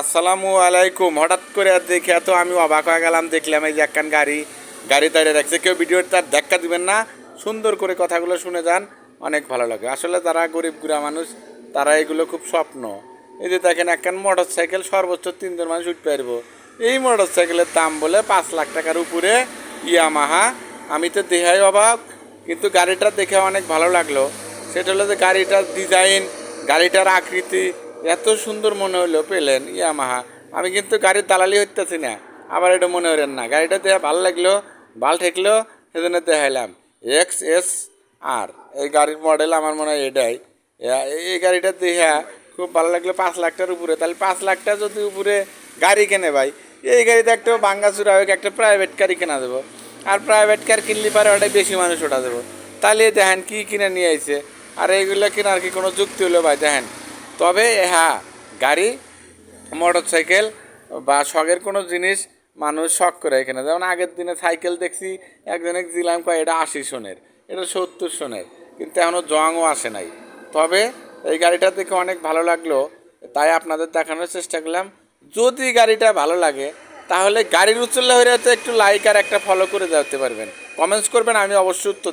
আসসালামু আলাইকুম। হঠাৎ করে দেখে তো আমি অবাক হয়ে গেলাম, দেখলাম এই যে একখান গাড়ি গাড়ি দাঁড়িয়ে রাখছে কেউ ভিডিওর তার দেখা দিবেন না, সুন্দর করে কথাগুলো শুনে যান, অনেক ভালো লাগে। আসলে যারা গরিব গুড়া মানুষ, তারা এগুলো খুব স্বপ্ন। এই যে দেখেন একখান মোটর সাইকেল সর্বোচ্চ তিনজন মানুষ উঠতে পারব। এই মোটর সাইকেলের দাম বলে পাঁচ লাখ টাকার উপরে ইয়ামাহা। আমি তো দেহাই অবাক, কিন্তু গাড়িটা দেখে অনেক ভালো লাগল। সেটা হলো যে গাড়িটার ডিজাইন গাড়িটার আকৃতি এত সুন্দর মনে হলো পেলেন, ইয়ামাহা। আমি কিন্তু গাড়ির দালালি হইতেছি না, আবার এটা মনে হলেন না। গাড়িটা দেয়া ভালো লাগল, ভালো ঠেকলো, সেজন্য দেখাইলাম। এক্স এস আর, এই গাড়ির মডেল আমার মনে হয় এটাই। এই গাড়িটা দেখা খুব ভালো লাগল, পাঁচ লাখটার উপরে। তাহলে পাঁচ লাখটা যদি উপরে গাড়ি কেনে ভাই, এই গাড়িতে একটা বাঙ্গাচুরা হোক একটা প্রাইভেট গাড়ি কেনা দেবো আর প্রাইভেট কার কিনলে পারে ওটাই বেশি মানুষ ওটা দেবো তাহলে দেখেন কী কিনে নিয়ে আইছে। আর এইগুলো কেনার কি কোনো যুক্তি হলো ভাই, দেখেন। তবে হ্যাঁ গাড়ি মোটর সাইকেল বা শখের কোনো জিনিস মানুষ শখ করে এখানে। যেমন আগের দিনে সাইকেল দেখছি, একজনে দিলাম কয়, এটা আশি সনের, এটা সত্তর সনের। কিন্তু এখনও জংও আসে নাই। তবে এই গাড়িটা দেখে অনেক ভালো লাগল, তাই আপনাদের দেখানোর চেষ্টা করলাম। যদি গাড়িটা ভালো লাগে, তাহলে গাড়ির উচ্চল্লা হয়ে একটু লাইক আর একটা ফলো করে যেতে পারবেন। কমেন্টস করবেন, আমি অবশ্যই উত্তর